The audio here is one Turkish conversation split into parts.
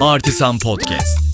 Artisan Podcast.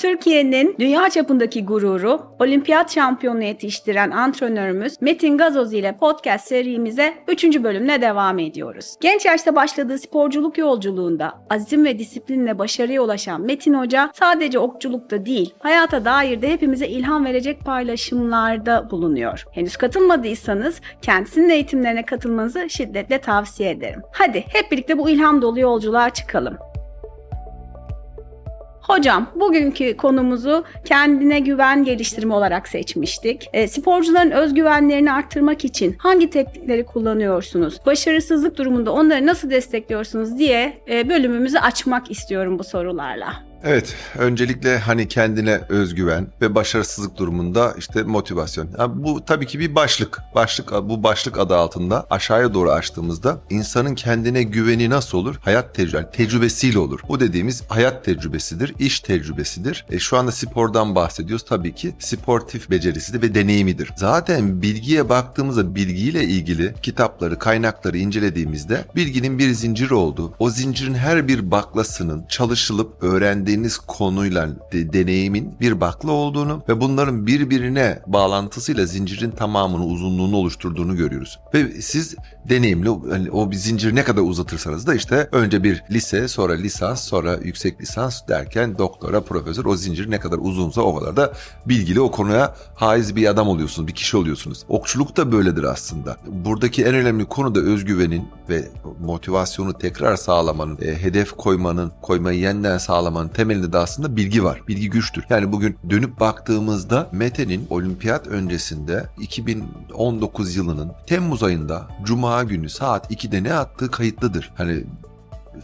Türkiye'nin dünya çapındaki gururu, olimpiyat şampiyonunu yetiştiren antrenörümüz Metin Gazoz ile podcast serimize 3. bölümle devam ediyoruz. Genç yaşta başladığı sporculuk yolculuğunda azim ve disiplinle başarıya ulaşan Metin Hoca sadece okçulukta değil, hayata dair de hepimize ilham verecek paylaşımlarda bulunuyor. Henüz katılmadıysanız kendisinin eğitimlerine katılmanızı şiddetle tavsiye ederim. Hadi hep birlikte bu ilham dolu yolculuğa çıkalım. Hocam bugünkü konumuzu kendine güven geliştirme olarak seçmiştik. E, sporcuların özgüvenlerini arttırmak için hangi teknikleri kullanıyorsunuz? Başarısızlık durumunda onları nasıl destekliyorsunuz diye e, bölümümüzü açmak istiyorum bu sorularla. Evet, öncelikle hani kendine özgüven ve başarısızlık durumunda işte motivasyon. Ya bu tabii ki bir başlık. Başlık bu başlık adı altında aşağıya doğru açtığımızda insanın kendine güveni nasıl olur? Hayat tecrübe, tecrübesiyle olur. Bu dediğimiz hayat tecrübesidir, iş tecrübesidir. E, şu anda spordan bahsediyoruz tabii ki sportif becerisidir ve deneyimidir. Zaten bilgiye baktığımızda bilgiyle ilgili kitapları, kaynakları incelediğimizde bilginin bir zincir olduğu, o zincirin her bir baklasının çalışılıp öğrendiğiniz konuyla de- deneyimin bir bakla olduğunu ve bunların birbirine bağlantısıyla zincirin tamamını uzunluğunu oluşturduğunu görüyoruz. Ve siz deneyimli hani o zinciri ne kadar uzatırsanız da işte önce bir lise, sonra lisans, sonra yüksek lisans derken doktora, profesör o zincir ne kadar uzunsa o kadar da bilgili o konuya haiz bir adam oluyorsunuz, bir kişi oluyorsunuz. Okçuluk da böyledir aslında. Buradaki en önemli konu da özgüvenin ve motivasyonu tekrar sağlamanın, e, hedef koymanın, koymayı yeniden sağlamanın temelinde de aslında bilgi var. Bilgi güçtür. Yani bugün dönüp baktığımızda Mete'nin olimpiyat öncesinde 2019 yılının Temmuz ayında Cuma günü saat 2'de ne attığı kayıtlıdır. Hani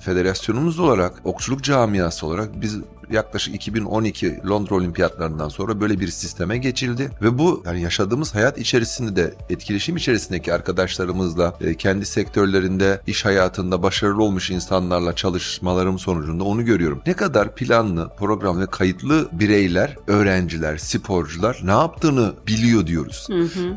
federasyonumuz olarak, okçuluk camiası olarak biz yaklaşık 2012 Londra Olimpiyatlarından sonra böyle bir sisteme geçildi ve bu yani yaşadığımız hayat içerisinde de etkileşim içerisindeki arkadaşlarımızla e, kendi sektörlerinde iş hayatında başarılı olmuş insanlarla çalışmalarım sonucunda onu görüyorum. Ne kadar planlı, program ve kayıtlı bireyler, öğrenciler, sporcular ne yaptığını biliyor diyoruz.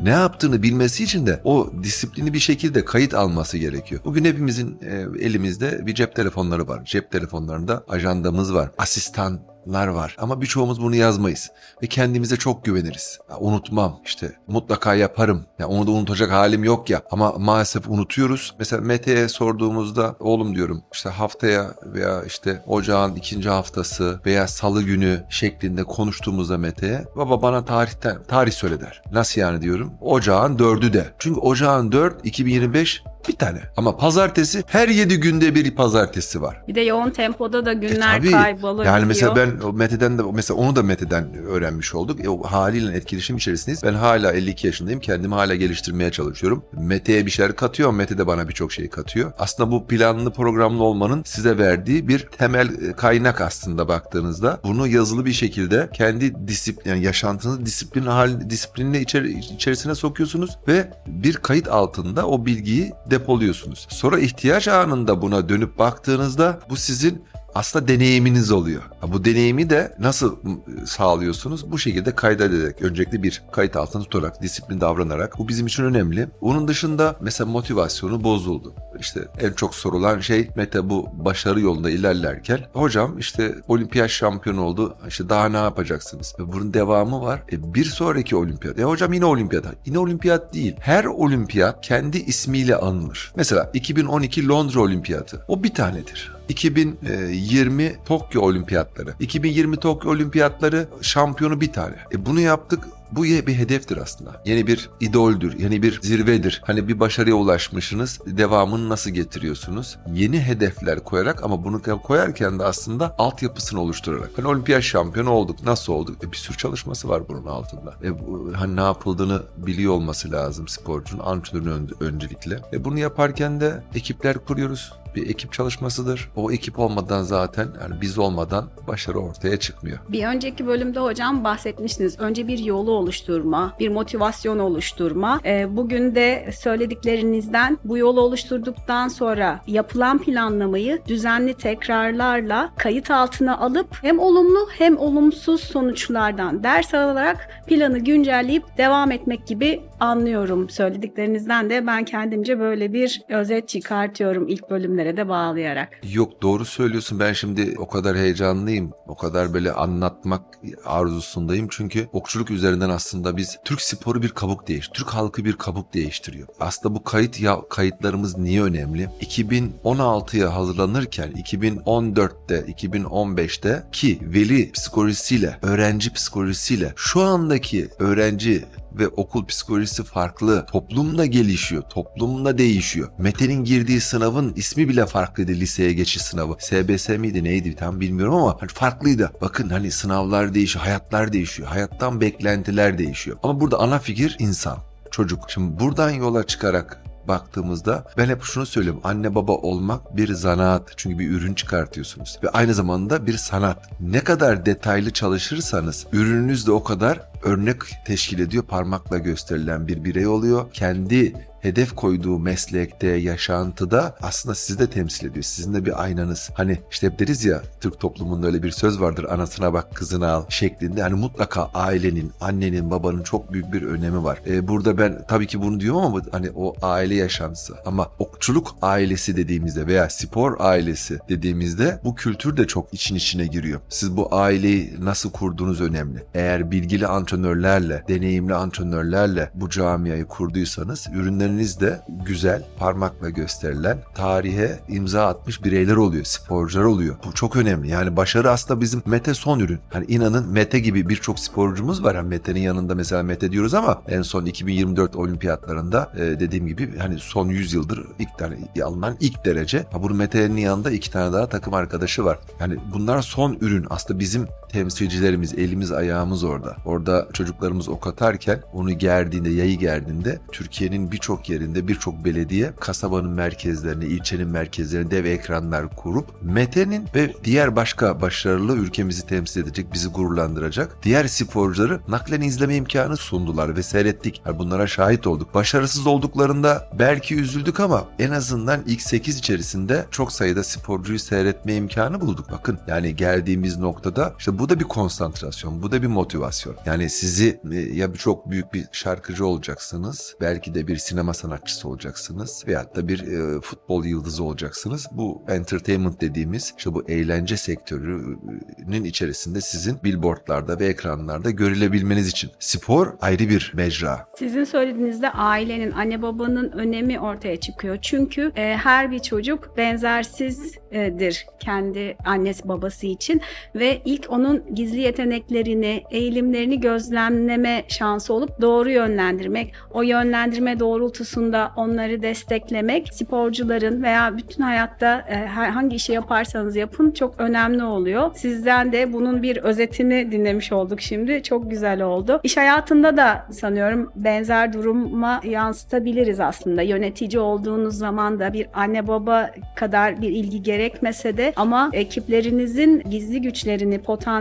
Ne yaptığını bilmesi için de o disiplini bir şekilde kayıt alması gerekiyor. Bugün hepimizin e, elimizde bir cep telefonları var. Cep telefonlarında ajandamız var. Asistanlar var ama birçoğumuz bunu yazmayız ve kendimize çok güveniriz. Ya, unutmam işte mutlaka yaparım. Ya onu da unutacak halim yok ya ama maalesef unutuyoruz. Mesela Mete'ye sorduğumuzda oğlum diyorum işte haftaya veya işte ocağın ikinci haftası veya salı günü şeklinde konuştuğumuzda Mete'ye baba bana tarihten tarih söyle der. Nasıl yani diyorum? Ocağın dördü de. Çünkü ocağın 4 2025 bir tane. Ama pazartesi her 7 günde bir pazartesi var. Bir de yoğun tempoda da E günler tabii. kaybolabiliyor. Yani mesela ben Mete'den de mesela onu da Mete'den öğrenmiş olduk. E, o haliyle etkileşim içerisindeyiz. Ben hala 52 yaşındayım. Kendimi hala geliştirmeye çalışıyorum. Mete'ye bir şeyler katıyor. Mete de bana birçok şey katıyor. Aslında bu planlı programlı olmanın size verdiği bir temel e, kaynak aslında baktığınızda. Bunu yazılı bir şekilde kendi disiplin yani yaşantınızı disiplin hal disiplinle içeri, içerisine sokuyorsunuz ve bir kayıt altında o bilgiyi depoluyorsunuz. Sonra ihtiyaç anında buna dönüp baktığınızda bu sizin aslında deneyiminiz oluyor. Bu deneyimi de nasıl m, sağlıyorsunuz? Bu şekilde kaydederek, öncelikle bir kayıt altına tutarak, disiplin davranarak. Bu bizim için önemli. Onun dışında mesela motivasyonu bozuldu. İşte en çok sorulan şey Mete bu başarı yolunda ilerlerken hocam işte olimpiyat şampiyonu oldu. İşte daha ne yapacaksınız? Ve bunun devamı var. E, bir sonraki olimpiyat. E hocam yine olimpiyat. Yine olimpiyat değil. Her olimpiyat kendi ismiyle anılır. Mesela 2012 Londra olimpiyatı. O bir tanedir. 2020 Tokyo Olimpiyatları. 2020 Tokyo Olimpiyatları şampiyonu bir tane. E bunu yaptık. Bu ye- bir hedeftir aslında. Yeni bir idoldür, yeni bir zirvedir. Hani bir başarıya ulaşmışsınız, devamını nasıl getiriyorsunuz? Yeni hedefler koyarak ama bunu koyarken de aslında altyapısını oluşturarak. Hani olimpiyat şampiyonu olduk, nasıl olduk? E bir sürü çalışması var bunun altında. E bu, hani ne yapıldığını biliyor olması lazım sporcunun, antrenörün ön- öncelikle. E bunu yaparken de ekipler kuruyoruz bir ekip çalışmasıdır. O ekip olmadan zaten yani biz olmadan başarı ortaya çıkmıyor. Bir önceki bölümde hocam bahsetmiştiniz. Önce bir yolu oluşturma, bir motivasyon oluşturma. Ee, bugün de söylediklerinizden bu yolu oluşturduktan sonra yapılan planlamayı düzenli tekrarlarla kayıt altına alıp hem olumlu hem olumsuz sonuçlardan ders alarak planı güncelleyip devam etmek gibi anlıyorum söylediklerinizden de ben kendimce böyle bir özet çıkartıyorum ilk bölümlere de bağlayarak. Yok doğru söylüyorsun. Ben şimdi o kadar heyecanlıyım. O kadar böyle anlatmak arzusundayım. Çünkü okçuluk üzerinden aslında biz Türk sporu bir kabuk değiş, Türk halkı bir kabuk değiştiriyor. Aslında bu kayıt ya kayıtlarımız niye önemli? 2016'ya hazırlanırken 2014'te, 2015'te ki veli psikolojisiyle, öğrenci psikolojisiyle şu andaki öğrenci ve okul psikolojisi farklı. Toplumda gelişiyor. Toplumda değişiyor. Mete'nin girdiği sınavın ismi bile farklıydı liseye geçiş sınavı. SBS miydi neydi tam bilmiyorum ama hani farklıydı. Bakın hani sınavlar değişiyor, hayatlar değişiyor. Hayattan beklentiler değişiyor. Ama burada ana fikir insan, çocuk. Şimdi buradan yola çıkarak baktığımızda ben hep şunu söylüyorum. Anne baba olmak bir zanaat. Çünkü bir ürün çıkartıyorsunuz. Ve aynı zamanda bir sanat. Ne kadar detaylı çalışırsanız ürününüz de o kadar örnek teşkil ediyor. Parmakla gösterilen bir birey oluyor. Kendi hedef koyduğu meslekte, yaşantıda aslında sizi de temsil ediyor. Sizin de bir aynanız. Hani işte hep deriz ya Türk toplumunda öyle bir söz vardır. Anasına bak kızını al şeklinde. Hani mutlaka ailenin, annenin, babanın çok büyük bir önemi var. Ee, burada ben tabii ki bunu diyorum ama hani o aile yaşantısı. Ama okçuluk ailesi dediğimizde veya spor ailesi dediğimizde bu kültür de çok için içine giriyor. Siz bu aileyi nasıl kurduğunuz önemli. Eğer bilgili antrenörlerle, deneyimli antrenörlerle bu camiayı kurduysanız ürünleriniz de güzel, parmakla gösterilen, tarihe imza atmış bireyler oluyor, sporcular oluyor. Bu çok önemli. Yani başarı aslında bizim Mete son ürün. Hani inanın Mete gibi birçok sporcumuz var. Hani Mete'nin yanında mesela Mete diyoruz ama en son 2024 olimpiyatlarında e, dediğim gibi hani son 100 yıldır ilk tane alınan ilk derece. Ha, bu Mete'nin yanında iki tane daha takım arkadaşı var. Yani bunlar son ürün. Aslında bizim temsilcilerimiz, elimiz ayağımız orada. Orada çocuklarımız ok atarken onu gerdiğinde, yayı gerdiğinde Türkiye'nin birçok yerinde birçok belediye kasabanın merkezlerine, ilçenin merkezlerine dev ekranlar kurup Mete'nin ve diğer başka başarılı ülkemizi temsil edecek, bizi gururlandıracak diğer sporcuları naklen izleme imkanı sundular ve seyrettik. Yani bunlara şahit olduk. Başarısız olduklarında belki üzüldük ama en azından ilk 8 içerisinde çok sayıda sporcuyu seyretme imkanı bulduk. Bakın yani geldiğimiz noktada işte bu da bir konsantrasyon, bu da bir motivasyon. Yani sizi e, ya çok büyük bir şarkıcı olacaksınız, belki de bir sinema sanatçısı olacaksınız veyahut da bir e, futbol yıldızı olacaksınız. Bu entertainment dediğimiz işte bu eğlence sektörünün içerisinde sizin billboardlarda ve ekranlarda görülebilmeniz için. Spor ayrı bir mecra. Sizin söylediğinizde ailenin, anne babanın önemi ortaya çıkıyor. Çünkü e, her bir çocuk benzersizdir kendi annesi babası için ve ilk onun gizli yeteneklerini, eğilimlerini gözlemleme şansı olup doğru yönlendirmek, o yönlendirme doğrultusunda onları desteklemek sporcuların veya bütün hayatta e, hangi işi yaparsanız yapın çok önemli oluyor. Sizden de bunun bir özetini dinlemiş olduk şimdi. Çok güzel oldu. İş hayatında da sanıyorum benzer duruma yansıtabiliriz aslında. Yönetici olduğunuz zaman da bir anne baba kadar bir ilgi gerekmese de ama ekiplerinizin gizli güçlerini, potansiyelini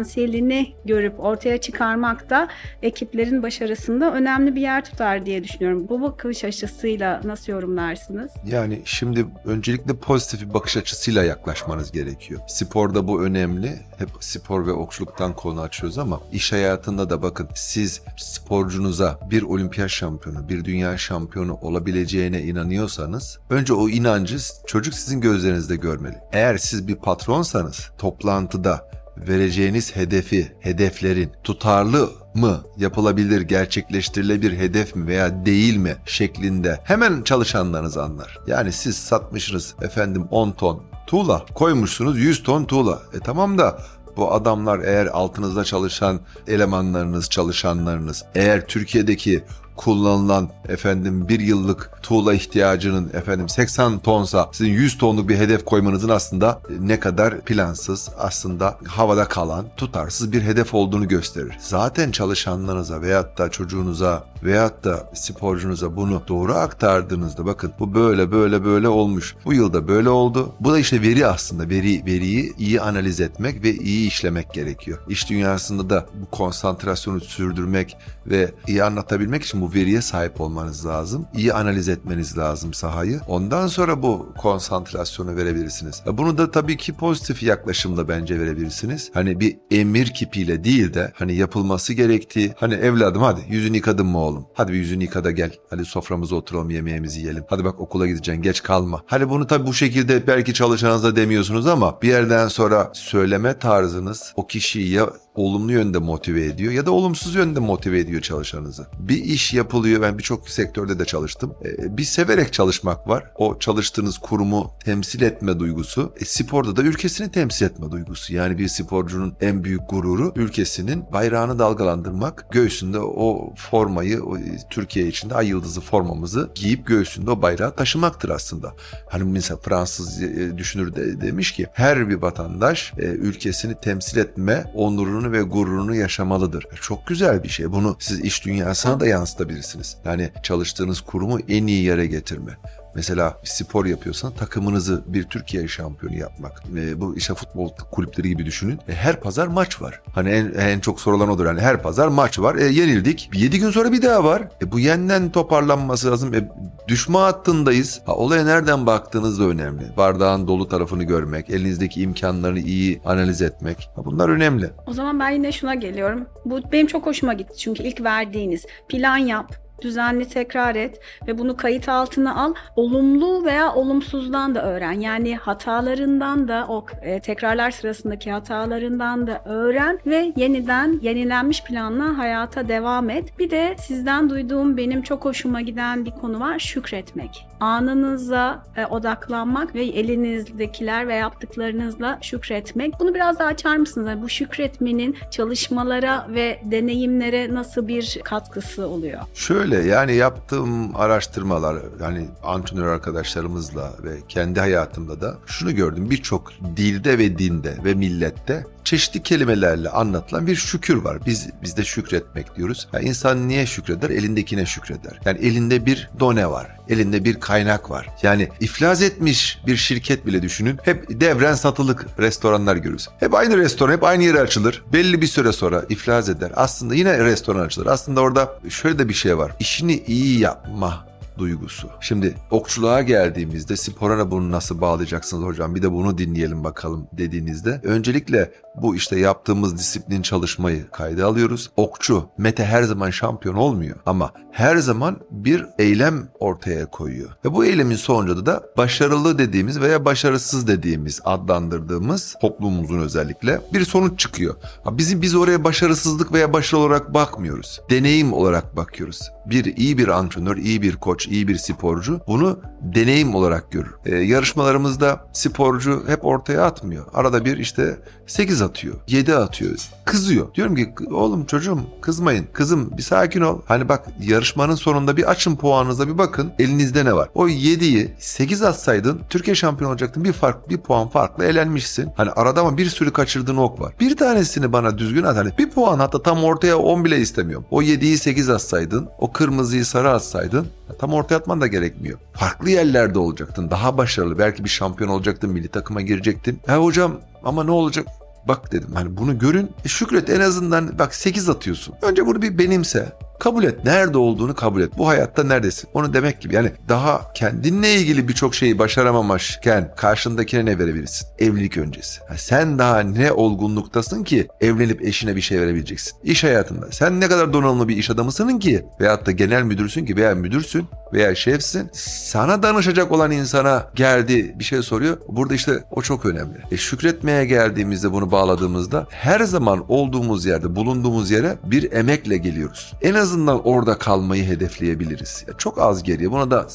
görüp ortaya çıkarmak da ekiplerin başarısında önemli bir yer tutar diye düşünüyorum. Bu bakış açısıyla nasıl yorumlarsınız? Yani şimdi öncelikle pozitif bir bakış açısıyla yaklaşmanız gerekiyor. Sporda bu önemli. Hep spor ve okçuluktan konu açıyoruz ama iş hayatında da bakın siz sporcunuza bir olimpiyat şampiyonu, bir dünya şampiyonu olabileceğine inanıyorsanız önce o inancı çocuk sizin gözlerinizde görmeli. Eğer siz bir patronsanız toplantıda vereceğiniz hedefi, hedeflerin tutarlı mı, yapılabilir, gerçekleştirilebilir hedef mi veya değil mi şeklinde hemen çalışanlarınız anlar. Yani siz satmışsınız efendim 10 ton tuğla, koymuşsunuz 100 ton tuğla. E tamam da bu adamlar eğer altınızda çalışan elemanlarınız, çalışanlarınız, eğer Türkiye'deki kullanılan efendim bir yıllık tuğla ihtiyacının efendim 80 tonsa sizin 100 tonluk bir hedef koymanızın aslında ne kadar plansız aslında havada kalan tutarsız bir hedef olduğunu gösterir. Zaten çalışanlarınıza veyahut da çocuğunuza veyahut da sporcunuza bunu doğru aktardığınızda bakın bu böyle böyle böyle olmuş. Bu yılda böyle oldu. Bu da işte veri aslında. Veri veriyi iyi analiz etmek ve iyi işlemek gerekiyor. İş dünyasında da bu konsantrasyonu sürdürmek ve iyi anlatabilmek için bu veriye sahip olmanız lazım. İyi analiz etmeniz lazım sahayı. Ondan sonra bu konsantrasyonu verebilirsiniz. Bunu da tabii ki pozitif yaklaşımla bence verebilirsiniz. Hani bir emir kipiyle değil de hani yapılması gerektiği hani evladım hadi yüzünü yıkadın mı oğlum? Hadi bir yüzünü yıka da gel. Hadi soframıza oturalım yemeğimizi yiyelim. Hadi bak okula gideceksin geç kalma. Hani bunu tabii bu şekilde belki çalışanınıza demiyorsunuz ama bir yerden sonra söyleme tarzınız o kişiyi ya olumlu yönde motive ediyor ya da olumsuz yönde motive ediyor çalışanınızı. Bir iş yapılıyor ben birçok sektörde de çalıştım. Ee, bir severek çalışmak var. O çalıştığınız kurumu temsil etme duygusu. E, sporda da ülkesini temsil etme duygusu. Yani bir sporcunun en büyük gururu ülkesinin bayrağını dalgalandırmak. Göğsünde o formayı o, e, Türkiye içinde ay yıldızı formamızı giyip göğsünde o bayrağı taşımaktır aslında. Hani mesela Fransız e, düşünür de demiş ki her bir vatandaş e, ülkesini temsil etme onurunu ve gururunu yaşamalıdır. E, Çok güzel bir şey. Bunu siz iş dünyasına da yansıtabilirsiniz. Yani çalıştığınız kurumu en iyi yere getirme. Mesela spor yapıyorsan takımınızı bir Türkiye şampiyonu yapmak. E, bu işte futbol kulüpleri gibi düşünün. E, her pazar maç var. Hani en, en çok sorulan odur. Yani her pazar maç var. E, yenildik. 7 gün sonra bir daha var. E, bu yeniden toparlanması lazım. E, düşme hattındayız. Ha, olaya nereden baktığınız da önemli. Bardağın dolu tarafını görmek, elinizdeki imkanları iyi analiz etmek. Ha, bunlar önemli. O zaman ben yine şuna geliyorum. Bu benim çok hoşuma gitti çünkü ilk verdiğiniz plan yap, düzenli tekrar et ve bunu kayıt altına al. Olumlu veya olumsuzdan da öğren. Yani hatalarından da o e, tekrarlar sırasındaki hatalarından da öğren ve yeniden yenilenmiş planla hayata devam et. Bir de sizden duyduğum benim çok hoşuma giden bir konu var. Şükretmek. Anınıza e, odaklanmak ve elinizdekiler ve yaptıklarınızla şükretmek. Bunu biraz daha açar mısınız? Yani bu şükretmenin çalışmalara ve deneyimlere nasıl bir katkısı oluyor? Şöyle yani yaptığım araştırmalar yani antrenör arkadaşlarımızla ve kendi hayatımda da şunu gördüm. Birçok dilde ve dinde ve millette çeşitli kelimelerle anlatılan bir şükür var. Biz bizde şükretmek diyoruz. Yani insan niye şükreder? Elindekine şükreder. Yani elinde bir done var. Elinde bir kaynak var. Yani iflas etmiş bir şirket bile düşünün. Hep devren satılık restoranlar görürüz. Hep aynı restoran, hep aynı yere açılır. Belli bir süre sonra iflas eder. Aslında yine restoran açılır. Aslında orada şöyle de bir şey var. İşini iyi yapma duygusu. Şimdi okçuluğa geldiğimizde spora bunu nasıl bağlayacaksınız hocam bir de bunu dinleyelim bakalım dediğinizde öncelikle bu işte yaptığımız disiplin çalışmayı kayda alıyoruz. Okçu Mete her zaman şampiyon olmuyor ama her zaman bir eylem ortaya koyuyor. Ve bu eylemin sonucunda da başarılı dediğimiz veya başarısız dediğimiz adlandırdığımız toplumumuzun özellikle bir sonuç çıkıyor. Bizim biz oraya başarısızlık veya başarı olarak bakmıyoruz. Deneyim olarak bakıyoruz. Bir iyi bir antrenör, iyi bir koç, iyi bir sporcu bunu deneyim olarak görür. Ee, yarışmalarımızda sporcu hep ortaya atmıyor. Arada bir işte 8 atıyor, 7 atıyor. Kızıyor. Diyorum ki oğlum çocuğum kızmayın. Kızım bir sakin ol. Hani bak yarışmanın sonunda bir açın puanınıza bir bakın. Elinizde ne var? O 7'yi 8 atsaydın Türkiye şampiyonu olacaktın. Bir fark, bir puan farklı elenmişsin. Hani arada ama bir sürü kaçırdığın ok var. Bir tanesini bana düzgün at. Hani bir puan hatta tam ortaya 10 bile istemiyorum. O 7'yi 8 atsaydın, o kırmızıyı sarı atsaydın tam ortaya atman da gerekmiyor. Farklı yerlerde olacaktın. Daha başarılı. Belki bir şampiyon olacaktın. Milli takıma girecektin. Ya hocam ama ne olacak? Bak dedim hani bunu görün. E, şükret en azından bak 8 atıyorsun. Önce bunu bir benimse. Kabul et. Nerede olduğunu kabul et. Bu hayatta neredesin? Onu demek gibi. Yani daha kendinle ilgili birçok şeyi başaramamışken karşındakine ne verebilirsin? Evlilik öncesi. Ha, sen daha ne olgunluktasın ki evlenip eşine bir şey verebileceksin? İş hayatında. Sen ne kadar donanımlı bir iş adamısın ki veyahut da genel müdürsün ki veya müdürsün veya şefsin. Sana danışacak olan insana geldi bir şey soruyor. Burada işte o çok önemli. E, şükretmeye geldiğimizde bunu bağladığımızda her zaman olduğumuz yerde bulunduğumuz yere bir emekle geliyoruz. En azından orada kalmayı hedefleyebiliriz. Ya çok az geriye. Buna da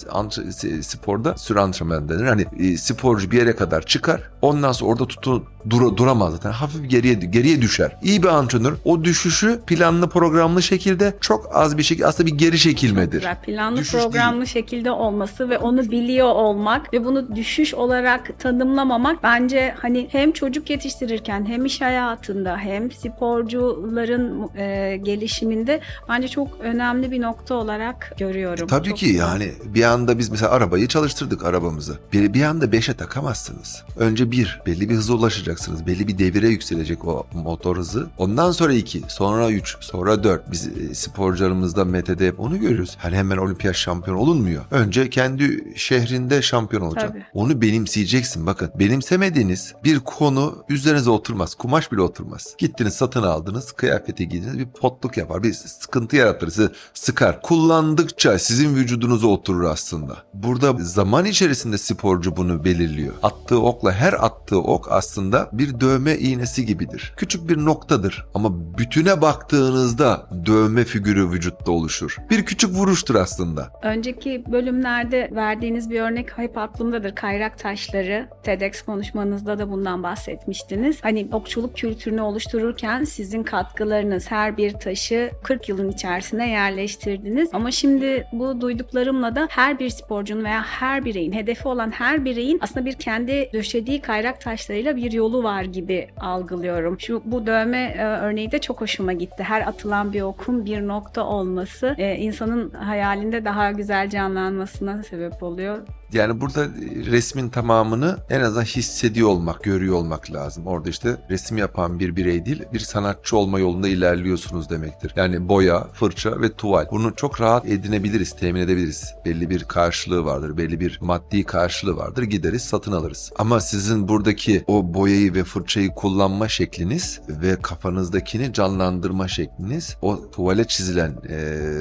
sporda süre antrenman denir. Hani e, sporcu bir yere kadar çıkar. Ondan sonra orada tutu dur- duramaz zaten. Hafif geriye geriye düşer. İyi bir antrenör o düşüşü planlı programlı şekilde çok az bir şekilde aslında bir geri çekilmedir. Güzel. Planlı Düşüş programlı şekilde olması ve onu biliyor olmak ve bunu düşüş olarak tanımlamamak bence hani hem çocuk yetiştirirken hem iş hayatında hem sporcuların e, gelişiminde bence çok önemli bir nokta olarak görüyorum. Tabii Çok ki güzel. yani bir anda biz mesela arabayı çalıştırdık arabamızı. Bir, bir anda beşe takamazsınız. Önce bir belli bir hıza ulaşacaksınız. Olacaksınız. Belli bir devire yükselecek o motor hızı. Ondan sonra 2, sonra 3, sonra 4. Biz e, sporcularımızda Mete'de hep onu görüyoruz. Hani hemen olimpiyat şampiyon olunmuyor. Önce kendi şehrinde şampiyon olacak. Tabii. Onu benimseyeceksin. Bakın benimsemediğiniz bir konu üzerinize oturmaz. Kumaş bile oturmaz. Gittiniz satın aldınız, kıyafeti giydiniz bir potluk yapar. Bir sıkıntı yaratır, sizi sıkar. Kullandıkça sizin vücudunuza oturur aslında. Burada zaman içerisinde sporcu bunu belirliyor. Attığı okla her attığı ok aslında bir dövme iğnesi gibidir. Küçük bir noktadır ama bütüne baktığınızda dövme figürü vücutta oluşur. Bir küçük vuruştur aslında. Önceki bölümlerde verdiğiniz bir örnek hep aklımdadır. Kayrak taşları. TEDx konuşmanızda da bundan bahsetmiştiniz. Hani okçuluk kültürünü oluştururken sizin katkılarınız her bir taşı 40 yılın içerisine yerleştirdiniz. Ama şimdi bu duyduklarımla da her bir sporcunun veya her bireyin, hedefi olan her bireyin aslında bir kendi döşediği kayrak taşlarıyla bir yolu var gibi algılıyorum. Şu bu dövme e, örneği de çok hoşuma gitti. Her atılan bir okun bir nokta olması e, insanın hayalinde daha güzel canlanmasına sebep oluyor. Yani burada resmin tamamını en azından hissediyor olmak, görüyor olmak lazım. Orada işte resim yapan bir birey değil, bir sanatçı olma yolunda ilerliyorsunuz demektir. Yani boya, fırça ve tuval. Bunu çok rahat edinebiliriz, temin edebiliriz. Belli bir karşılığı vardır, belli bir maddi karşılığı vardır. Gideriz, satın alırız. Ama sizin buradaki o boyayı ve fırçayı kullanma şekliniz ve kafanızdakini canlandırma şekliniz o tuvale çizilen e,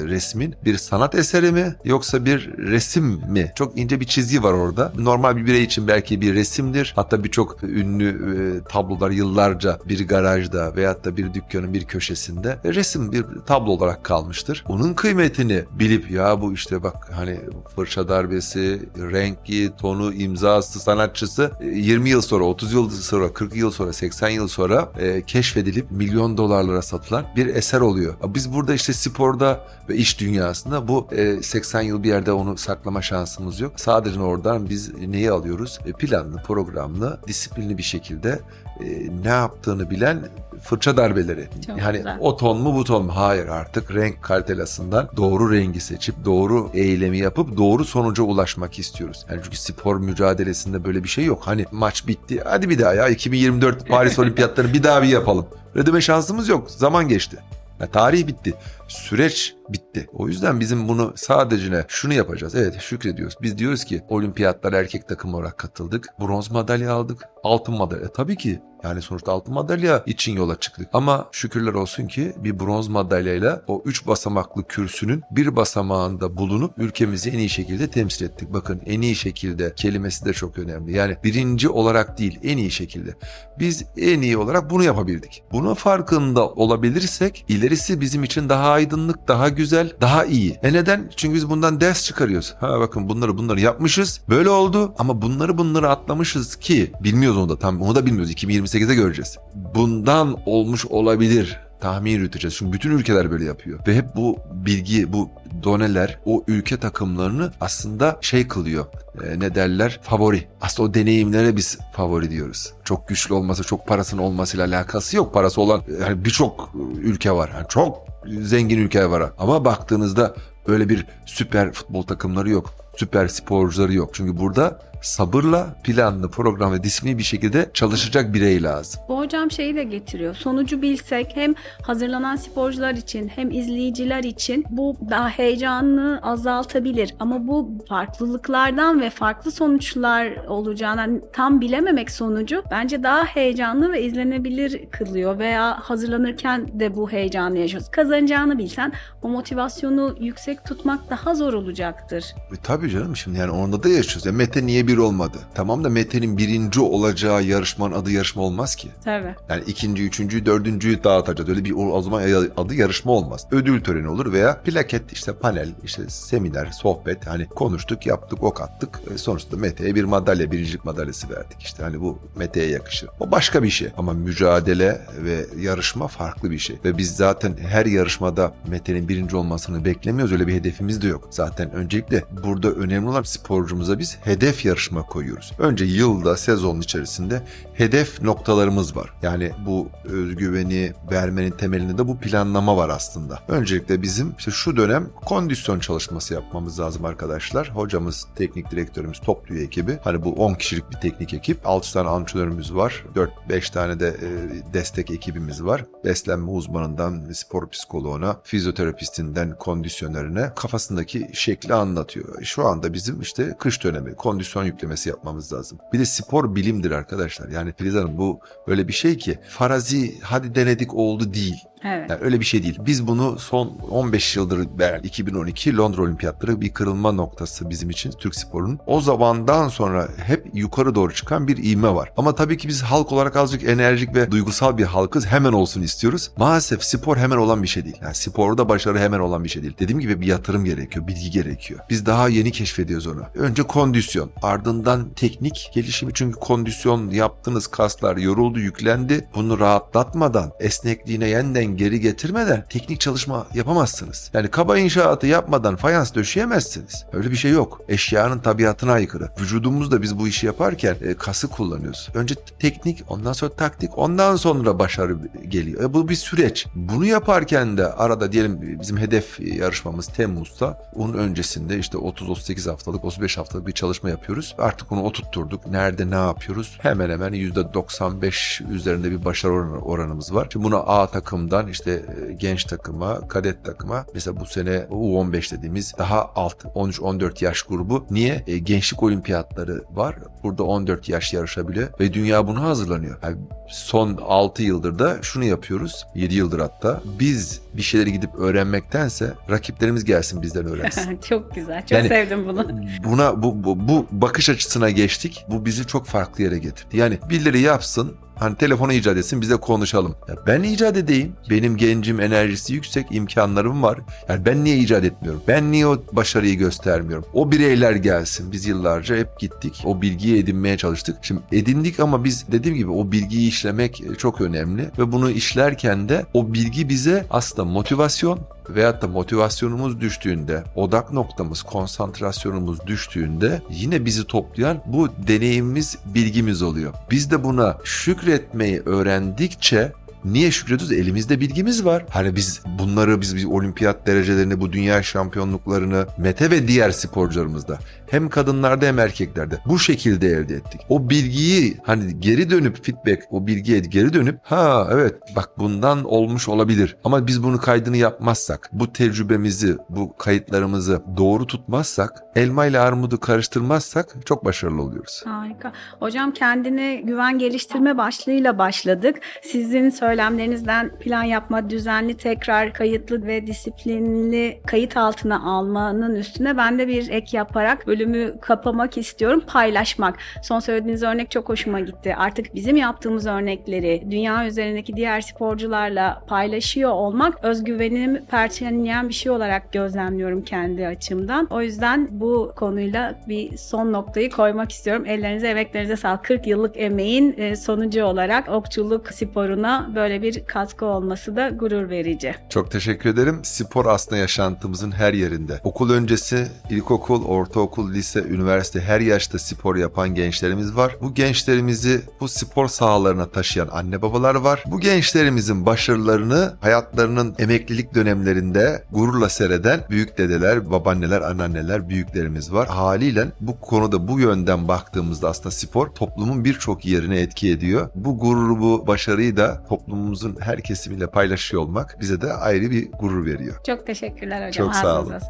resmin bir sanat eseri mi yoksa bir resim mi? Çok ince bir çizgi var orada. Normal bir birey için belki bir resimdir. Hatta birçok ünlü e, tablolar yıllarca bir garajda veyahut da bir dükkanın bir köşesinde e, resim bir tablo olarak kalmıştır. Onun kıymetini bilip ya bu işte bak hani fırça darbesi, rengi, tonu, imzası, sanatçısı e, 20 yıl sonra, 30 yıl sonra, 40 yıl sonra, 80 yıl sonra e, keşfedilip milyon dolarlara satılan bir eser oluyor. Biz burada işte sporda ve iş dünyasında bu e, 80 yıl bir yerde onu saklama şansımız yok. Sadece oradan biz neyi alıyoruz? E, planlı, programlı, disiplinli bir şekilde e, ne yaptığını bilen fırça darbeleri. Çok yani güzel. o ton mu bu ton mu? Hayır artık renk kalitelasından doğru rengi seçip doğru eylemi yapıp doğru sonuca ulaşmak istiyoruz. Yani çünkü spor mücadelesinde böyle bir şey yok. Hani maç bitti hadi bir daha ya 2024 Paris Olimpiyatlarını bir daha bir yapalım. Öyle deme şansımız yok. Zaman geçti. Ya tarih bitti. Süreç bitti. O yüzden bizim bunu sadece ne? Şunu yapacağız. Evet şükrediyoruz. Biz diyoruz ki olimpiyatlar erkek takım olarak katıldık. Bronz madalya aldık. Altın madalya. Tabii ki yani sonuçta altın madalya için yola çıktık. Ama şükürler olsun ki bir bronz madalyayla o üç basamaklı kürsünün bir basamağında bulunup ülkemizi en iyi şekilde temsil ettik. Bakın en iyi şekilde kelimesi de çok önemli. Yani birinci olarak değil en iyi şekilde. Biz en iyi olarak bunu yapabildik. Bunun farkında olabilirsek ilerisi bizim için daha aydınlık, daha güzel, daha iyi. E neden? Çünkü biz bundan ders çıkarıyoruz. Ha bakın bunları bunları yapmışız. Böyle oldu ama bunları bunları atlamışız ki bilmiyoruz onu da tam onu da bilmiyoruz. 2028'de göreceğiz. Bundan olmuş olabilir tahmin yürüteceğiz. Çünkü bütün ülkeler böyle yapıyor. Ve hep bu bilgi, bu doneler o ülke takımlarını aslında şey kılıyor. E, ne derler? Favori. Aslında o deneyimlere biz favori diyoruz. Çok güçlü olması, çok parasının olmasıyla alakası yok. Parası olan yani birçok ülke var. Yani çok zengin ülkeler var. Ama baktığınızda öyle bir süper futbol takımları yok. Süper sporcuları yok. Çünkü burada sabırla, planlı, program ve disiplini bir şekilde çalışacak birey lazım. Bu hocam şeyi de getiriyor. Sonucu bilsek hem hazırlanan sporcular için hem izleyiciler için bu daha heyecanını azaltabilir. Ama bu farklılıklardan ve farklı sonuçlar olacağını tam bilememek sonucu bence daha heyecanlı ve izlenebilir kılıyor veya hazırlanırken de bu heyecanı yaşıyoruz. Kazanacağını bilsen o motivasyonu yüksek tutmak daha zor olacaktır. E tabii canım şimdi yani onda da yaşıyoruz. Ya Mete niye bir olmadı? Tamam da Mete'nin birinci olacağı yarışmanın adı yarışma olmaz ki. Tabii. Yani ikinci, üçüncüyü, dördüncüyü dağıtacağız. Öyle bir o zaman adı yarışma olmaz. Ödül töreni olur veya plaket işte panel, işte seminer, sohbet. Hani konuştuk, yaptık, ok attık. E, sonuçta Mete'ye bir madalya, birincilik madalyası verdik. İşte hani bu Mete'ye yakışır. O başka bir şey. Ama mücadele ve yarışma farklı bir şey. Ve biz zaten her yarışmada Mete'nin birinci olmasını beklemiyoruz. Öyle bir hedefimiz de yok. Zaten öncelikle burada önemli olan sporcumuza biz hedef yarışması yarışma koyuyoruz. Önce yılda sezonun içerisinde hedef noktalarımız var. Yani bu özgüveni vermenin temelinde de bu planlama var aslında. Öncelikle bizim işte şu dönem kondisyon çalışması yapmamız lazım arkadaşlar. Hocamız, teknik direktörümüz, topluyor ekibi. Hani bu 10 kişilik bir teknik ekip. 6 tane antrenörümüz var. 4-5 tane de e, destek ekibimiz var. Beslenme uzmanından spor psikoloğuna, fizyoterapistinden kondisyonerine kafasındaki şekli anlatıyor. Şu anda bizim işte kış dönemi kondisyon yüklemesi yapmamız lazım. Bir de spor bilimdir arkadaşlar. Yani Filiz Hanım bu öyle bir şey ki farazi hadi denedik oldu değil. Evet. Yani öyle bir şey değil. Biz bunu son 15 yıldır yani 2012 Londra Olimpiyatları bir kırılma noktası bizim için Türk sporunun. O zamandan sonra hep yukarı doğru çıkan bir ivme var. Ama tabii ki biz halk olarak azıcık enerjik ve duygusal bir halkız. Hemen olsun istiyoruz. Maalesef spor hemen olan bir şey değil. Yani sporda başarı hemen olan bir şey değil. Dediğim gibi bir yatırım gerekiyor, bilgi gerekiyor. Biz daha yeni keşfediyoruz onu. Önce kondisyon, ardından teknik gelişimi. Çünkü kondisyon yaptığınız kaslar yoruldu, yüklendi. Bunu rahatlatmadan, esnekliğine yeniden geri getirmeden teknik çalışma yapamazsınız. Yani kaba inşaatı yapmadan fayans döşeyemezsiniz. Öyle bir şey yok. Eşyanın tabiatına aykırı. Vücudumuzda biz bu işi yaparken e, kası kullanıyoruz. Önce teknik, ondan sonra taktik, ondan sonra başarı geliyor. E, bu bir süreç. Bunu yaparken de arada diyelim bizim hedef yarışmamız Temmuz'da. Onun öncesinde işte 30-38 haftalık, 35 haftalık bir çalışma yapıyoruz. Artık onu oturtturduk. Nerede ne yapıyoruz? Hemen hemen %95 üzerinde bir başarı oranı- oranımız var. Şimdi bunu A takımdan işte e, genç takıma, kadet takıma mesela bu sene U15 dediğimiz daha alt 13-14 yaş grubu. Niye? E, gençlik olimpiyatları var. Burada 14 yaş yarışabiliyor ve dünya buna hazırlanıyor. Yani son 6 yıldır da şunu yapıyoruz. 7 yıldır hatta. Biz bir şeyleri gidip öğrenmektense rakiplerimiz gelsin bizden öğrensin. çok güzel. Çok Yani- sevdim bunu. Buna bu, bu, bu bakış açısına geçtik. Bu bizi çok farklı yere getirdi. Yani birileri yapsın Hani telefonu icat etsin bize konuşalım. Ya ben icat edeyim. Benim gencim enerjisi yüksek imkanlarım var. Yani ben niye icat etmiyorum? Ben niye o başarıyı göstermiyorum? O bireyler gelsin. Biz yıllarca hep gittik. O bilgiyi edinmeye çalıştık. Şimdi edindik ama biz dediğim gibi o bilgiyi işlemek çok önemli. Ve bunu işlerken de o bilgi bize aslında motivasyon veyahut da motivasyonumuz düştüğünde, odak noktamız, konsantrasyonumuz düştüğünde yine bizi toplayan bu deneyimimiz, bilgimiz oluyor. Biz de buna şükretmeyi öğrendikçe Niye şükrediyoruz? Elimizde bilgimiz var. Hani biz bunları biz, biz olimpiyat derecelerini, bu dünya şampiyonluklarını Mete ve diğer sporcularımızda hem kadınlarda hem erkeklerde bu şekilde elde ettik. O bilgiyi hani geri dönüp feedback o bilgiye geri dönüp ha evet bak bundan olmuş olabilir ama biz bunu kaydını yapmazsak bu tecrübemizi bu kayıtlarımızı doğru tutmazsak elma ile armudu karıştırmazsak çok başarılı oluyoruz. Harika. Hocam kendine güven geliştirme başlığıyla başladık. Sizin söylemlerinizden plan yapma, düzenli tekrar kayıtlı ve disiplinli kayıt altına almanın üstüne ben de bir ek yaparak bölümü kapamak istiyorum. Paylaşmak. Son söylediğiniz örnek çok hoşuma gitti. Artık bizim yaptığımız örnekleri dünya üzerindeki diğer sporcularla paylaşıyor olmak özgüvenimi perçinleyen bir şey olarak gözlemliyorum kendi açımdan. O yüzden bu konuyla bir son noktayı koymak istiyorum. Ellerinize, emeklerinize sağlık. 40 yıllık emeğin e, sonucu olarak okçuluk sporuna böyle bir katkı olması da gurur verici. Çok teşekkür ederim. Spor aslında yaşantımızın her yerinde. Okul öncesi, ilkokul, ortaokul, lise, üniversite her yaşta spor yapan gençlerimiz var. Bu gençlerimizi bu spor sahalarına taşıyan anne babalar var. Bu gençlerimizin başarılarını hayatlarının emeklilik dönemlerinde gururla seyreden büyük dedeler, babaanneler, anneanneler, büyüklerimiz var. Haliyle bu konuda bu yönden baktığımızda aslında spor toplumun birçok yerine etki ediyor. Bu gururu, bu başarıyı da toplumumuzun her kesimiyle paylaşıyor olmak bize de ayrı bir gurur veriyor. Çok teşekkürler hocam. Çok sağ olun. sağlık.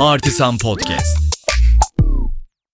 Artisan Podcast.